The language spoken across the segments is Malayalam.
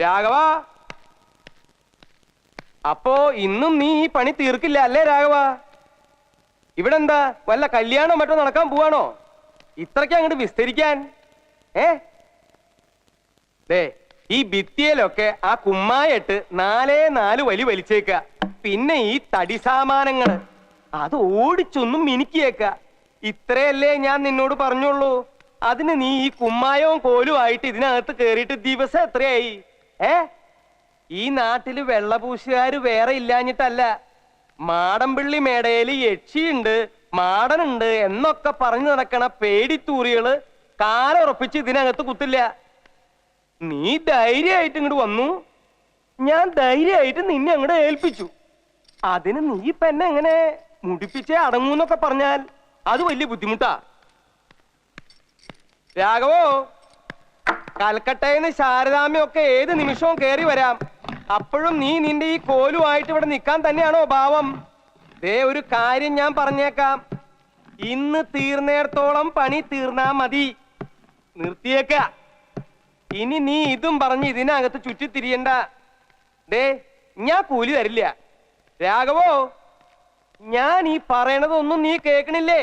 രാഘവ? അപ്പോ ഇന്നും നീ ഈ പണി തീർക്കില്ല അല്ലേ രാഘവ? ഇവിടെ എന്താ വല്ല കല്യാണം മറ്റോ നടക്കാൻ പോവാണോ? ഇത്രയ്ക്ക് അങ്ങോട്ട് വിസ്തരിക്കാൻ ഏ? ദേ ഈ ഭിത്തിയിലൊക്കെ ആ കുമ്മായിട്ട് നാലേ നാല് വലി വലിച്ചേക്ക. പിന്നെ ഈ തടി സാമാനങ്ങൾ. അത് ഓടിച്ചൊന്നും മിനുക്കിയേക്ക. ഇത്രയല്ലേ ഞാൻ നിന്നോട് പറഞ്ഞുള്ളൂ. അതിന് നീ ഈ കുമ്മായവും കോലുമായിട്ട് ഇതിനകത്ത് കേറിയിട്ട് ദിവസം എത്രയായി? ഏ? ഈ നാട്ടിൽ വെള്ളപൂശുകാര് വേറെ ഇല്ലാഞ്ഞിട്ടല്ല. മാടമ്പിള്ളി മേടയിൽ യക്ഷിയുണ്ട് മാടനുണ്ട് എന്നൊക്കെ പറഞ്ഞു നടക്കണ പേടിത്തൂറികൾ കാലുറപ്പിച്ച് ഇതിനകത്ത് കുത്തില്ല. നീ ധൈര്യമായിട്ട് ഇങ്ങോട്ട് വന്നു. ഞാൻ ധൈര്യമായിട്ട് നിന്നെ അങ്ങോട്ട് ഏൽപ്പിച്ചു. അതിന് നീ ഇപ്പൊ എന്നെ എങ്ങനെ മുടിപ്പിച്ചേ അടങ്ങൂന്നൊക്കെ പറഞ്ഞാൽ അത് വലിയ ബുദ്ധിമുട്ടാ. രാഘവോ? കൽക്കട്ടയിന്ന് ശാരദാമ്യം ഒക്കെ ഏത് നിമിഷവും കേറി വരാം. അപ്പോഴും നീ നിന്റെ ഈ കോലുമായിട്ട് ഇവിടെ നിൽക്കാൻ തന്നെയാണോ ഭാവം? ദേ ഒരു കാര്യം ഞാൻ പറഞ്ഞേക്കാം. ഇന്ന് തീർന്നേടത്തോളം പണി തീർന്നാ മതി. നിർത്തിയേക്ക. ഇനി നീ ഇതും പറഞ്ഞ് ഇതിനകത്ത് ചുറ്റിത്തിരിയണ്ട. ദേ ഞാൻ കൂലി തരില്ല. രാഘവോ ഞാൻ ഈ പറയണതൊന്നും നീ കേക്കണില്ലേ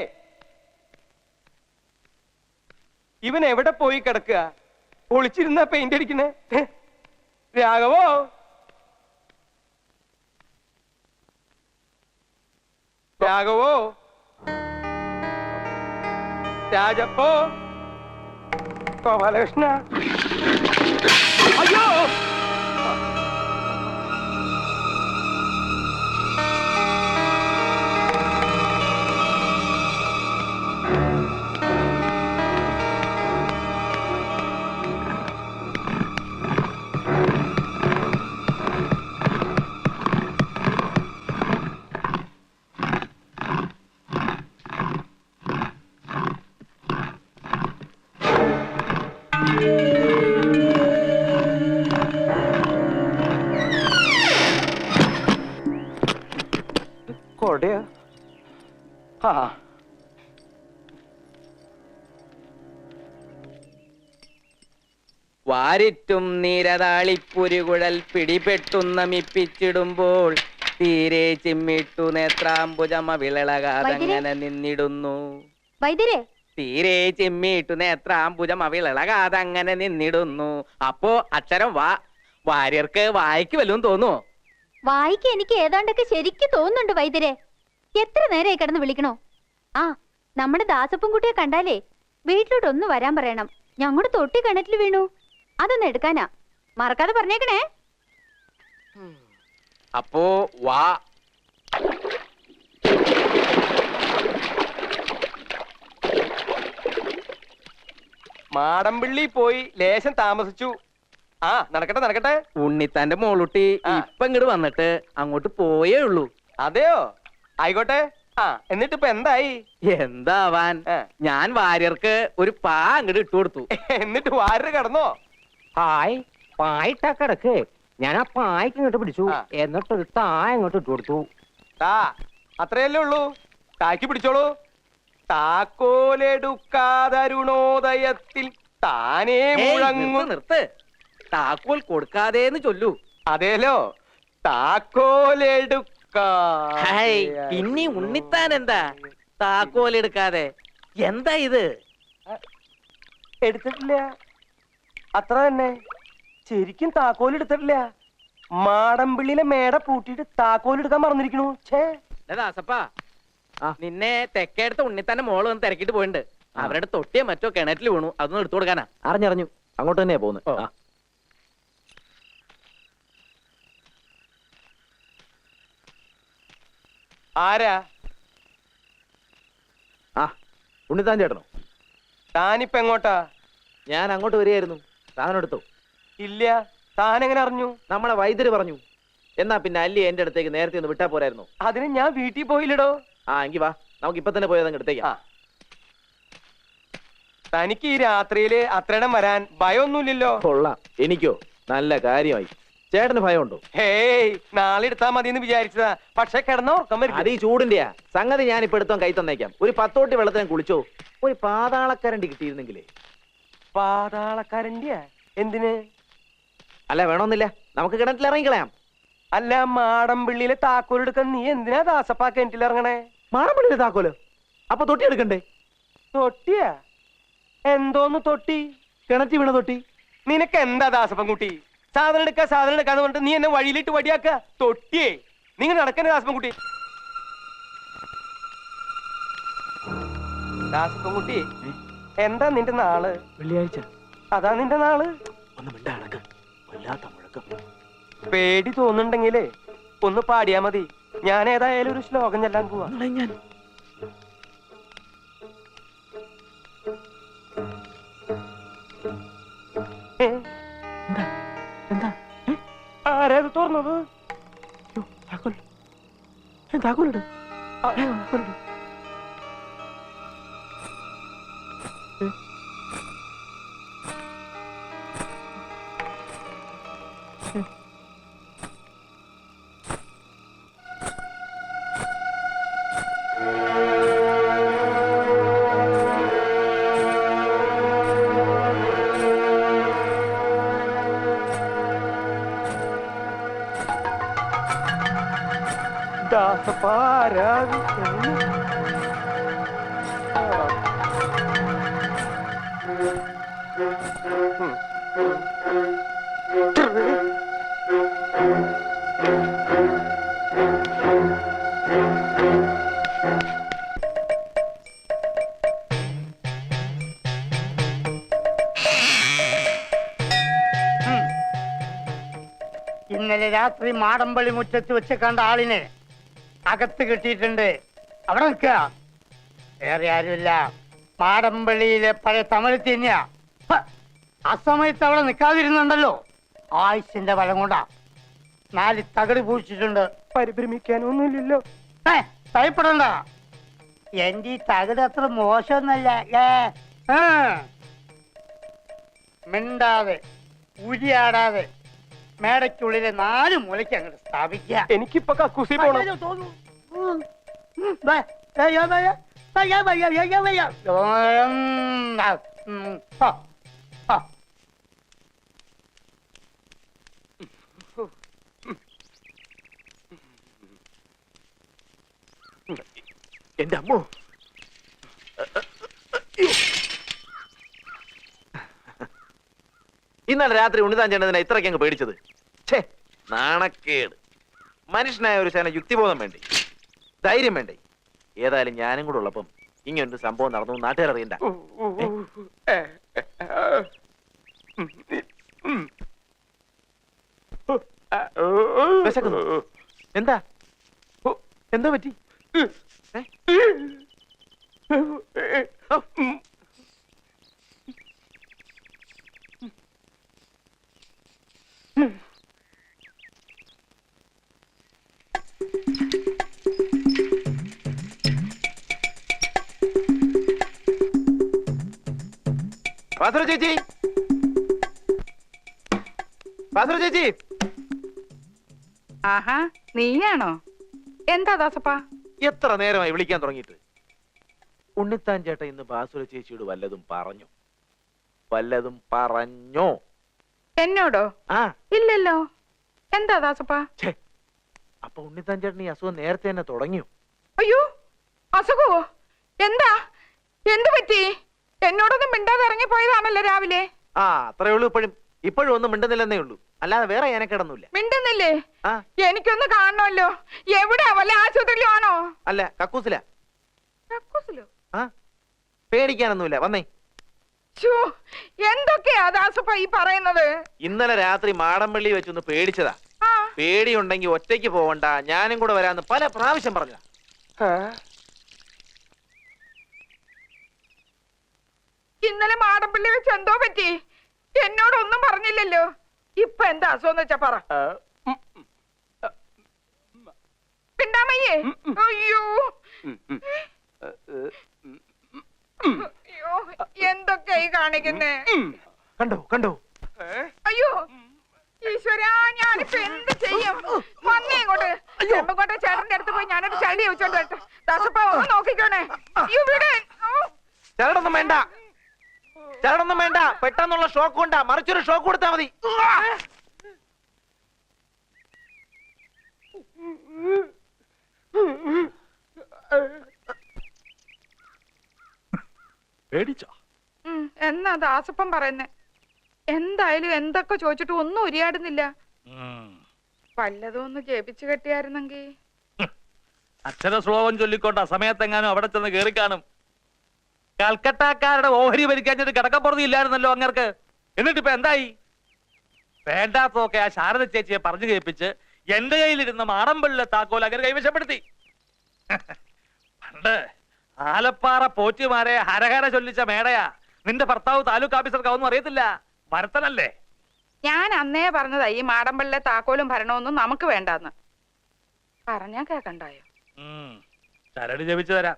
ഇവൻ എവിടെ പോയി കിടക്കുക? ഒളിച്ചിരുന്ന പെയിന്റ് അടിക്കണേ? രാഘവോ? രാഘവോ? രാജപ്പോ? ഗോപാലകൃഷ്ണ അയ്യോ! വാരിറ്റും നീരതാളിപ്പുരുകുഴൽ പിടിപെട്ടുന്ന മിപ്പിച്ചിടുമ്പോൾ തീരെ ചിമ്മിട്ടു നേത്രാംബുജമ വിളളകാതങ്ങനെ നിന്നിടുന്നു. വൈദ്യരെ. തീരെ ചിമ്മിട്ടു നേത്രാംബുജം അവിളകാതങ്ങനെ നിന്നിടുന്നു. അപ്പോ അക്ഷരം വാ. വാര്യർക്ക് വായിക്ക് വല്ലതും തോന്നുവോ? വായിക്ക് എനിക്ക് ഏതാണ്ടൊക്കെ ശരിക്ക് തോന്നുന്നുണ്ട് വൈദ്യരെ. എത്ര നേരമായി കിടന്ന് വിളിക്കണോ? ആ നമ്മുടെ ദാസപ്പൻകുട്ടിയെ കണ്ടാലേ വീട്ടിലോട്ട് ഒന്ന് വരാൻ പറയണം. ഞങ്ങളുടെ തൊട്ടി കിണറ്റിൽ വീണു. അതൊന്ന് എടുക്കാനാ. മറക്കാതെ പറഞ്ഞേക്കണേ. അപ്പോ വാ. മാടമ്പിള്ളി പോയി ലേശം താമസിച്ചു. ആ നടക്കട്ടെ നടക്കട്ടെ. ഉണ്ണിത്താന്റെ മോളുട്ടി. ഇപ്പൊ ഇങ്ങോട്ട് വന്നിട്ട് അങ്ങോട്ട് പോയേ ഉള്ളൂ. അതെയോ? ആയിക്കോട്ടെ. ആ എന്നിട്ട് ഇപ്പൊ എന്തായി? എന്താവാൻ? ഞാൻ വാര്യർക്ക് ഒരു പാ അങ്ങോട്ട് ഇട്ടു കൊടുത്തു. എന്നിട്ട് വാര്യർ കടന്നോ? ഹായ് പായിട്ടാ കിടക്ക്. ഞാൻ ആ പായ്ക്ക് ഇങ്ങോട്ട് പിടിച്ചു. എന്നിട്ട് എന്നിട്ടൊരു താ ഇങ്ങോട്ട് ഇട്ട് കൊടുത്തു. താ അത്രയല്ലേ ഉള്ളൂ. താക്കി പിടിച്ചോളൂ. താക്കോലെടുക്കാതരുണോദയത്തിൽ താനേ മുഴങ്ങു. നിർത്ത്, താക്കോൽ താക്കോൽ കൊടുക്കാതേന്ന് ചൊല്ലു. അതേലോ. താക്കോലെടുക്കാ. ഇനി പിന്നെ ഉണ്ണിത്താൻ എന്താ? താക്കോലെടുക്കാതെ. എന്താ ഇത്? എടുത്തിട്ടില്ല. അത്ര തന്നെ. ശരിക്കും താക്കോൽ എടുത്തിട്ടില്ല. മാടമ്പിള്ളിയിലെ മേട പൂട്ടിയിട്ട് താക്കോൽ എടുക്കാൻ മറന്നിരിക്കണു. ഛേ. ദാസപ്പാ. നിന്നെ തെക്കേടുത്ത തന്നെ മോൾ വന്ന് തിരക്കിട്ട് പോയിട്ടുണ്ട് അവരുടെ തൊട്ടിയോ മറ്റോ കിണറ്റിൽ വീണു. അതൊന്നും എടുത്തു കൊടുക്കാനാ. അറിഞ്ഞറിഞ്ഞു. അങ്ങോട്ട് തന്നെയാ പോകുന്നത് ആ. ആരാ? ആ ഉണ്ണിത്താൻ ചേട്ടനോ? താനിപ്പ എങ്ങോട്ടാ? ഞാൻ അങ്ങോട്ട് വരികയായിരുന്നു. സാധനം എടുത്തു ഇല്ല താനെങ്ങനെ അറിഞ്ഞു? നമ്മളെ വൈദ്യര് പറഞ്ഞു. എന്നാ പിന്നെ അല്ലി എന്റെ അടുത്തേക്ക് നേരത്തെ ഒന്ന് വിട്ടാ പോരായിരുന്നു. അതിന് ഞാൻ വീട്ടിൽ പോയില്ലടോ. ആ എങ്കി വാ. നമുക്ക് ഇപ്പൊ തന്നെ പോയത് അങ്ങ് ആ. തനിക്ക് ഈ രാത്രിയിൽ അത്രയിടം വരാൻ ഭയമൊന്നുമില്ലല്ലോ കൊള്ളാം. എനിക്കോ? നല്ല കാര്യമായി. ചേട്ടന് ഭയമുണ്ടോ? ഹേയ് നാളെ എടുത്താ മതി എന്ന് വിചാരിച്ചതാ. പക്ഷെ കിടന്ന ഉറക്കം അത് വരും ഈ ചൂടിന്റെയാ. സംഗതി ഞാൻ ഇപ്പൊ എടുത്തോ കൈ തന്നേക്കാം. ഒരു പത്തോട്ടി വെള്ളത്തിന് കുളിച്ചോ. ഒരു പാതാളക്കരണ്ടി കിട്ടിയിരുന്നെങ്കിലേ. പാതാളക്കാരന്റെ എന്തിന്? അല്ല വേണമെന്നില്ല നമുക്ക് കിണറ്റിൽ ഇറങ്ങിക്കളയാം. അല്ല മാടമ്പിള്ളിയിലെ താക്കോലെടുക്കാൻ നീ എന്തിനാ ദാസപ്പാ കിണറ്റിൽ ഇറങ്ങണേ? മാറമ്പള്ളിയിലെ താക്കോൽ? അപ്പൊ തൊട്ടി എടുക്കണ്ടേ? തൊട്ടിയാ? എന്തോന്ന് തൊട്ടി? കിണറ്റി വീണ തൊട്ടി. നിനക്ക് എന്താ ദാസപ്പൻ കുട്ടി? സാധനം എടുക്ക സാധനം എടുക്കാന്ന് പറഞ്ഞിട്ട് നീ എന്നെ വഴിയിലിട്ട് വടിയാക്ക? തൊട്ടിയേ. നിങ്ങൾ നടക്കണേ ദാസപ്പൻ കുട്ടി? ദാസപ്പൻ കുട്ടി എന്താ നിന്റെ നാൾ? വെള്ളിയാഴ്ച. അതാ നിന്റെ നാൾ? ഒന്ന് വല്ലാത്ത മുഴക്കം. പേടി തോന്നുന്നുണ്ടെങ്കിലേ ഒന്ന് പാടിയാ മതി. ഞാൻ ഏതായാലും ഒരു ശ്ലോകം ചെല്ലാൻ പോവാ. ഞാൻ. ഏ, എന്താ? എന്താ? ആരാ ഇത് തുറന്നത്? അയ്യോ, താക്കോൽ. താക്കോലിട് താക്കോലിട് ഏ. ഇന്നലെ രാത്രി മാടമ്പള്ളി മുറ്റത്ത് വെച്ച് കണ്ട ആളിനെ അകത്ത് കിട്ടിയിട്ടുണ്ട്. അവിടെ നിൽക്കുക. വേറെ ആരുമില്ല. മാടമ്പള്ളിയിലെ പഴയ തമിഴ് തന്നെയാ. ആ സമയത്ത് അവിടെ നിൽക്കാതിരുന്നുണ്ടല്ലോ. ആയുസിന്റെ വളം കൊണ്ടാ. നാല് തകടി പൂച്ചിട്ടുണ്ട് പരിഭ്രമിക്കാനൊന്നുമില്ലല്ലോ. ഏ ഭയപ്പെടണ്ട. എന്റെ ഈ തകട് അത്ര മോശമൊന്നല്ല. ഏ. മിണ്ടാതെ ഉരിയാടാതെ മേടയ്ക്കുള്ളിലെ നാല് മൂലയ്ക്ക് അങ്ങോട്ട് സ്ഥാപിക്കുക. എനിക്കിപ്പോ കക്കൂസി പോണം. അയ്യോ, തോന്നു. ഉം. ഉം. ദേ, അയ്യോ, അയ്യോ, അയ്യോ, അയ്യോ, അയ്യോ, അയ്യോ. ഉം. ആ, ഉം. ആ, ആ. എന്റെ അമ്മോ. ഇന്നലെ രാത്രി ഉണ്ണിതാൻ ചേട്ടനെ ഇത്രയ്ക്ക് അങ്ങ് പേടിച്ചത്? ഛേ നാണക്കേട്. മനുഷ്യനായ ഒരു സേന യുക്തിബോധം വേണ്ടേ? ധൈര്യം വേണ്ടേ? ഏതായാലും ഞാനും കൂടെ ഉള്ളപ്പം ഇങ്ങനൊരു സംഭവം നടന്നു നാട്ടുകാർ അറിയണ്ട. എന്താ? എന്താ പറ്റി? ചേച്ചി. ചേച്ചി. ആഹാ നീയാണോ? എന്താ ദാസപ്പ? എത്ര നേരമായി വിളിക്കാൻ തുടങ്ങിയിട്ട്? ഉണ്ണിത്താൻ ചേട്ട ഇന്ന് ബാസുര ചേച്ചിയോട് വല്ലതും പറഞ്ഞു. വല്ലതും പറഞ്ഞോ? എന്നോടോ? ആ. ഇല്ലല്ലോ. എന്താ ദാസപ്പ? ഛേ അപ്പൊ ഉണ്ണിത്താൻ ചേട്ടൻ ഈ അസുഖം നേരത്തെ തന്നെ തുടങ്ങിയോ? അയ്യോ അസുഖോ എന്താ? എന്തു പറ്റി? എന്നോടൊന്നും മിണ്ടാതെ ഇറങ്ങി ഇറങ്ങിപ്പോയതാണല്ലോ രാവിലെ. ആ അത്രേ ഉള്ളൂ ഇപ്പോഴും. ഇപ്പോഴും ഒന്നും മിണ്ടുന്നില്ലെന്നേ ഉള്ളൂ. അല്ലാതെ വേറെ ഞാനക്കിടന്നില്ല മിണ്ടുന്നില്ലേ? ആ. എനിക്കൊന്ന് കാണണമല്ലോ. എവിടെയാ വല്ല ആശുപത്രിയിലും ആണോ അല്ല കക്കൂസില. കക്കൂസിലോ? ആ. പേടിക്കാനൊന്നുമില്ല. വന്നേ. എന്തൊക്കെയാ ദാസപ്പ ഈ പറയുന്നത്? ഇന്നലെ രാത്രി മാടമ്പള്ളി വെച്ചൊന്ന് പേടിച്ചതാ. പേടിയുണ്ടെങ്കിൽ ഒറ്റയ്ക്ക് പോവണ്ട. ഞാനും കൂടെ വരാന്ന് പല പ്രാവശ്യം പറഞ്ഞതാ. ഇന്നലെ മാടപ്പള്ളി വെച്ച് എന്തോ പറ്റി? എന്നോടൊന്നും പറഞ്ഞില്ലല്ലോ. ഇപ്പൊ എന്താ അസുഖം വെച്ചാ പറ. പിണ്ടാമയ്യേ. അയ്യോ. അയ്യോ എന്തൊക്കെയാ ഈ കാണിക്കുന്നേ? കണ്ടോ കണ്ടോ? അയ്യോ. ഈശ്വരാ ഞാനിപ്പോ എന്ത് ചെയ്യും? വന്നേ ഇങ്ങോട്ട്. ചെമ്പക്കോട്ടെ ചേട്ടന്റെ അടുത്ത് പോയി ഞാനൊരു ചളി വെച്ചോണ്ട് വരട്ടെ. ദാസപ്പ ഒന്ന് നോക്കിക്കോണേ. ഇവിടെ ചരടൊന്നും വേണ്ട. ചരണൊന്നും വേണ്ട. പെട്ടെന്നുള്ള ഷോക്ക് കൊണ്ടാ. മറിച്ചൊരു ഷോക്ക് കൊടുത്താ മതി. എന്നാ ദാസപ്പം പറയുന്നേ. എന്തായാലും എന്തൊക്കെ ചോദിച്ചിട്ട് ഒന്നും ഉരിയാടുന്നില്ല. പല്ലതൊന്ന് ജയിപ്പിച്ചു ജപിച്ചു കെട്ടിയായിരുന്നെങ്കി. അക്ഷര ശ്ലോകം ചൊല്ലിക്കോട്ടെ സമയത്തെങ്ങാനും അവിടെ ചെന്ന് കേറി കാണും കൽക്കട്ടക്കാരുടെ ഓഹരി ഭരിക്കാഞ്ഞിട്ട് കിടക്കപ്പുറത്ത് ഇല്ലായിരുന്നല്ലോ അങ്ങർക്ക്. എന്നിട്ടിപ്പോ എന്തായി? വേണ്ടാത്തൊക്കെ ആ ശാരദ ചേച്ചിയെ പറഞ്ഞു കേൾപ്പിച്ച് എന്റെ കയ്യിലിരുന്ന മാടമ്പള്ളിലെ താക്കോൽ അങ്ങനെ കൈവശപ്പെടുത്തി. പണ്ട് ആലപ്പാറ പോറ്റുമാരെ ഹരഹര ചൊല്ലിച്ച മേടയാ. നിന്റെ ഭർത്താവ് താലൂക്ക് ഓഫീസർക്കാവൊന്നും അറിയത്തില്ല. വരത്തനല്ലേ ഞാൻ അന്നേ പറഞ്ഞതാ ഈ മാടമ്പള്ളിലെ താക്കോലും ഭരണമൊന്നും നമുക്ക് വേണ്ടാന്ന്. പറഞ്ഞാ കേക്കണ്ടായോ. ചരട് ജപിച്ചു തരാം.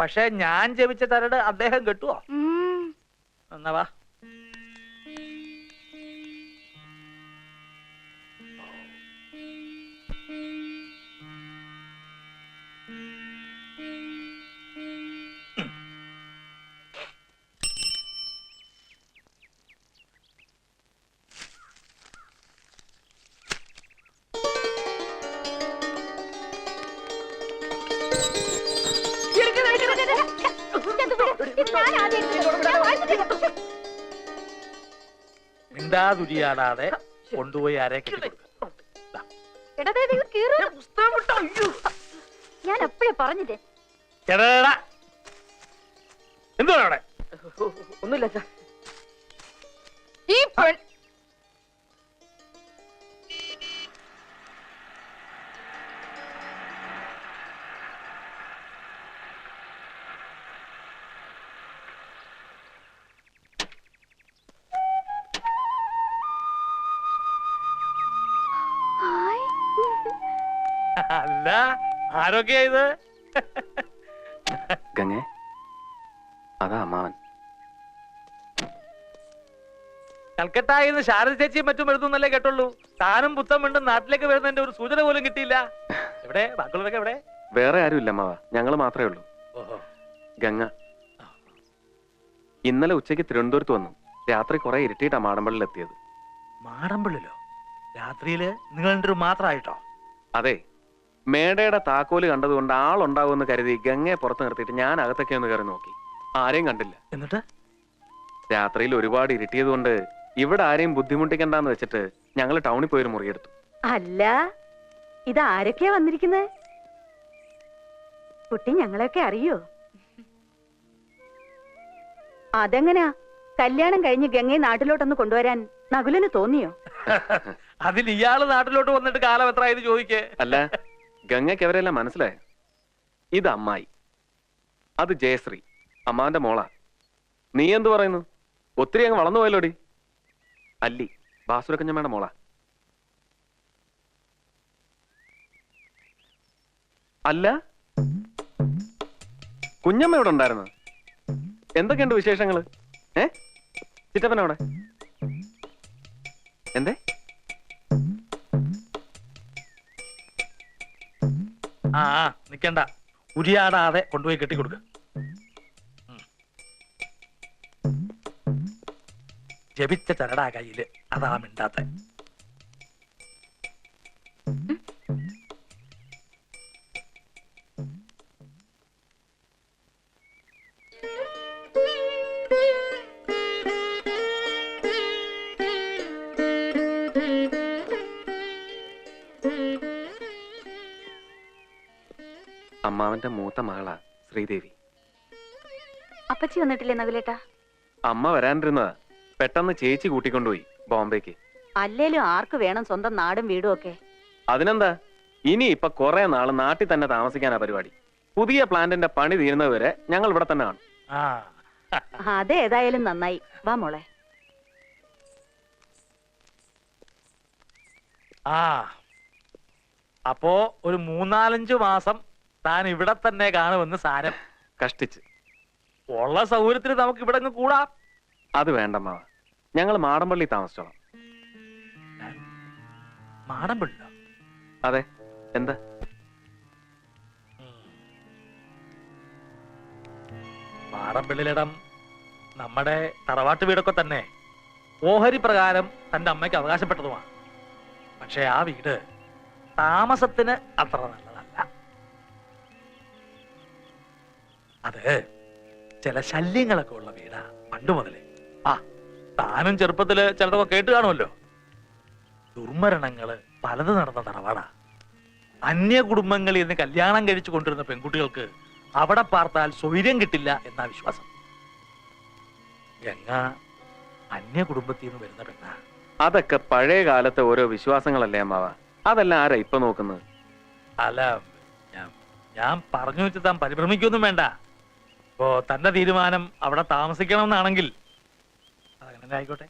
പക്ഷെ ഞാൻ ജപിച്ച തരട് അദ്ദേഹം കെട്ടുവോ? എന്നാ വാ. മിണ്ടാതുരിയാടാതെ കൊണ്ടുപോയി ആരെ കെട്ടിക്കൊടുക്ക എടാ, ദേ, ഇത് കീറ്. ഞാൻ എപ്പോഴേ പറഞ്ഞില്ലേ? എടാ എന്തുവാണ് അവിടെ? ഒന്നുമില്ല അച്ഛാ. ഈ പെൺ അല്ല ആരൊക്കെയാ ഇത്? ഗംഗേ അതാ അമ്മാവൻ. കൽക്കട്ടായി നിന്ന് ശാരദ ചേച്ചിയും മറ്റും എഴുതുന്നല്ലേ കേട്ടുള്ളൂ താനും പുത്തം വീണ്ടും നാട്ടിലേക്ക് വരുന്നതിന്റെ ഒരു സൂചന പോലും കിട്ടിയില്ല. എവിടെ? ബാക്കിയുള്ളവരൊക്കെ എവിടെ? വേറെ ആരുമില്ല അമ്മാവ. ഞങ്ങൾ മാത്രമേ ഉള്ളൂ. ഗംഗ ഇന്നലെ ഉച്ചയ്ക്ക് തിരുവനന്തപുരത്ത് വന്നു. രാത്രി കുറെ ഇരുട്ടിയിട്ടാ മാടമ്പള്ളിൽ എത്തിയത് മാടമ്പള്ളിലോ? രാത്രിയിൽ നിങ്ങളുടെ മാത്രമായിട്ടോ അതെ മേടയുടെ താക്കോൽ കണ്ടതുകൊണ്ട് ആളുണ്ടാവുമെന്ന് കരുതി ഗംഗയെ പുറത്ത് നിർത്തിയിട്ട് ഞാൻ അകത്തൊക്കെ ഒന്ന് കയറി നോക്കി. ആരെയും കണ്ടില്ല. എന്നിട്ട്? രാത്രിയിൽ ഒരുപാട് ഇരുട്ടിയതുകൊണ്ട് ഇവിടെ ആരെയും ബുദ്ധിമുട്ടിക്കണ്ടെന്ന് വെച്ചിട്ട് ഞങ്ങൾ ടൗണിൽ പോയി പോയൊരു മുറിയെടുത്തു. അല്ല ഇത് ആരൊക്കെയാ വന്നിരിക്കുന്നത് കുട്ടി ഞങ്ങളെയൊക്കെ അറിയോ? അതെങ്ങനാ? കല്യാണം കഴിഞ്ഞ് ഗംഗയെ നാട്ടിലോട്ടൊന്ന് കൊണ്ടുവരാൻ നകുലിന് തോന്നിയോ? അതിൽ ഇയാൾ നാട്ടിലോട്ട് വന്നിട്ട് കാലം എത്ര ആയത് ചോദിക്കേ. അല്ല ഗംഗയ്ക്ക് അവരെല്ലാം മനസ്സിലായ? ഇത് അമ്മായി. അത് ജയശ്രീ അമ്മാന്റെ മോളാ. നീ എന്തു പറയുന്നു? ഒത്തിരി അങ്ങ് വളർന്നു പോയല്ലോടി? അല്ലി ബാസുരക്കഞ്ഞമ്മയുടെ മോളാ. അല്ല? കുഞ്ഞമ്മ ഇവിടെ ഉണ്ടായിരുന്നു? എന്തൊക്കെയുണ്ട് വിശേഷങ്ങൾ? ഏ? ചിറ്റപ്പനവിടെ എന്തേ? ആ നിക്കണ്ട. ഉരിയാടാതെ കൊണ്ടുപോയി കെട്ടി കൊടുക്ക ജപിച്ച ചരടാ കയ്യിൽ. അതാ മിണ്ടാത്ത അമ്മാവന്റെ മൂത്ത മകളാ ശ്രീദേവി. അപ്പച്ചി വന്നിട്ടില്ലേ നകുലേട്ടാ അമ്മ വരാനിരുന്നതാ. പെട്ടെന്ന് ചേച്ചി കൂട്ടിക്കൊണ്ടുപോയി ബോംബെക്ക്. അല്ലേലും ആർക്ക് വേണം സ്വന്തം നാടും വീടും ഒക്കെ? അതിനെന്താ? ഇനി ഇപ്പൊ കുറെ നാൾ നാട്ടിൽ തന്നെ താമസിക്കാനാ പരിപാടി. പുതിയ പ്ലാന്റിന്റെ പണി തീരുന്നവരെ ഞങ്ങൾ ഇവിടെ തന്നെ ആണ് അതെ ഏതായാലും നന്നായി. വാ മോളെ. ആ. അപ്പോ ഒരു മൂന്നാലഞ്ചു മാസം താൻ ഇവിടെ തന്നെ കാണുമെന്ന് സാരം. കഷ്ടിച്ച്. ഉള്ള സൗകര്യത്തിന് നമുക്ക് ഇവിടെ അങ്ങ് കൂടാം. അത് വേണ്ട ഞങ്ങൾ മാടമ്പള്ളി താമസിച്ചോളാം. മാടമ്പള്ളി അതെ. എന്താ? മാടമ്പള്ളിയിലിടം നമ്മുടെ തറവാട്ട് വീടൊക്കെ തന്നെ. ഓഹരി പ്രകാരം തന്റെ അമ്മയ്ക്ക് അവകാശപ്പെട്ടതുമാണ്. പക്ഷെ ആ വീട് താമസത്തിന് അത്ര അത് ചില ശല്യങ്ങളൊക്കെ ഉള്ള വീടാ പണ്ട് മുതലേ. ആ. താനും ചെറുപ്പത്തിൽ ചിലതൊക്കെ കേട്ട് കാണുമല്ലോ. ദുർമരണങ്ങൾ പലത് നടന്ന തറവാടാ. അന്യ കുടുംബങ്ങളിൽ നിന്ന് കല്യാണം കഴിച്ചു കൊണ്ടിരുന്ന പെൺകുട്ടികൾക്ക് അവിടെ പാർത്താൽ സ്വൈര്യം കിട്ടില്ല എന്നാ വിശ്വാസം. ഗംഗ അന്യ കുടുംബത്തിൽ നിന്ന് വരുന്ന പെണ്ണ? അതൊക്കെ പഴയ കാലത്തെ ഓരോ വിശ്വാസങ്ങളല്ലേ അമ്മാവ? അതെല്ലാം ആരാ ഇപ്പൊ നോക്കുന്നത്? അല്ല ഞാൻ ഞാൻ പറഞ്ഞു വെച്ച് താൻ പരിഭ്രമിക്കൊന്നും വേണ്ട. ഇപ്പോ തന്റെ തീരുമാനം അവിടെ താമസിക്കണം എന്നാണെങ്കിൽ അതങ്ങനെ ആയിക്കോട്ടെ.